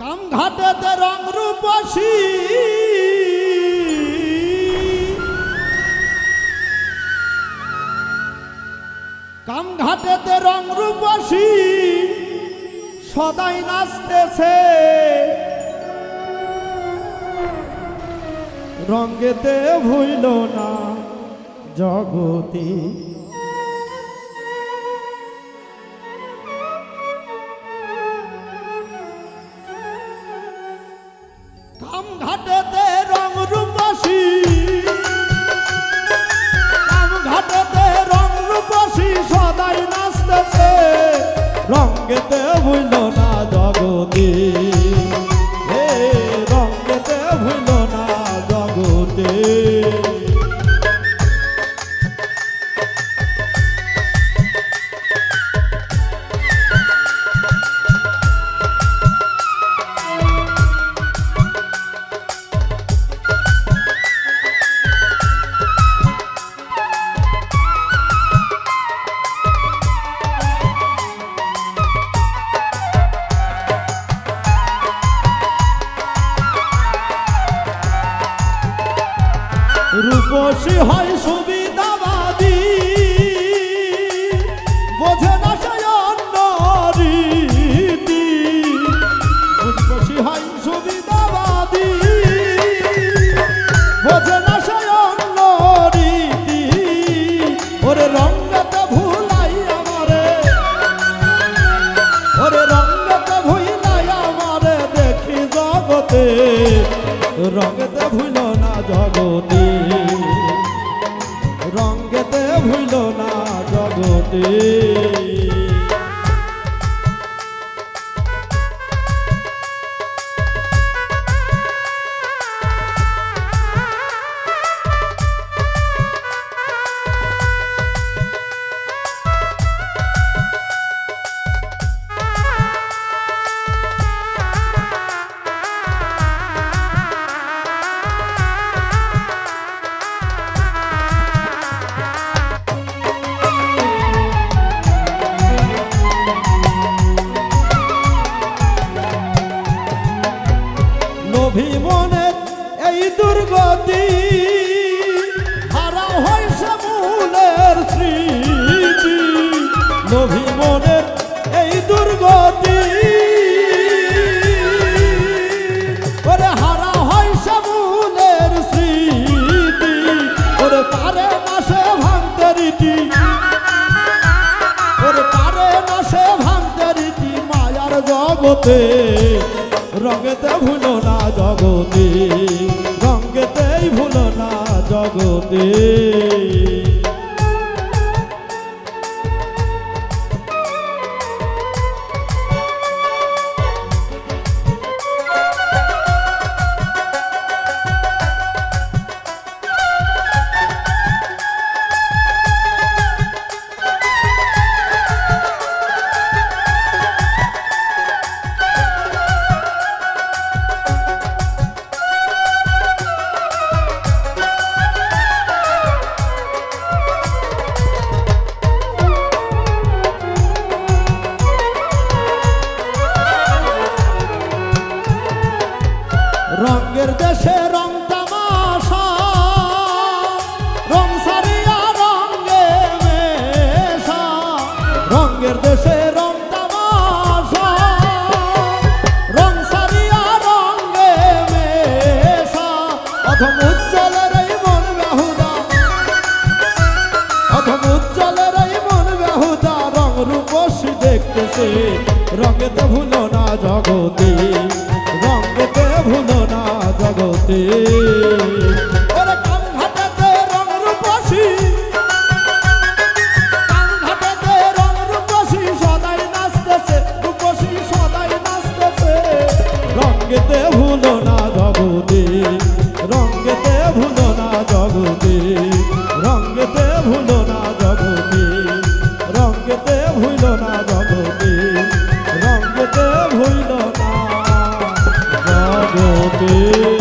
কামঘাটেতে রং রূপসী। কামঘাটেতে রং রূপসী সদাই নাচতেছে। রঙ্গেতে ভুইল না জগতি কামঘাটেতে রং রূপসী। কামঘাটেতে রং রূপসী সদাই নাচতেছে। রঙ্গেতে ভুইল না জগতি। রূপসী হয় সুবিধাবাদী। বোঝে না সুবিধাবাদী। বোঝে না সে জগতে দুর্গতি হারা হয়েছে মূলের স্মৃতি। লোভী মনের এই দুর্গতি, ওরে হারা হয়েছে মূলের স্মৃতি। ওরে পারে না সে ভাঙতে রীতি, ওরে পারে না সে ভাঙতে রীতি মায়ার জগতে। রঙেতে ভুলো না জগতে। জগতে রঙেতে ভুলো না জগতে রঙেতে ভুলো না জগতে। ওরে কামঘাটেতে রং রূপসী কামঘাটেতে রং রূপসী, সদাই নাচতেছে, রূপসী সদাই নাচতেছে। রঙেতে ভুলো না জগতে রঙেতে ভুলো না হইল না। জগতে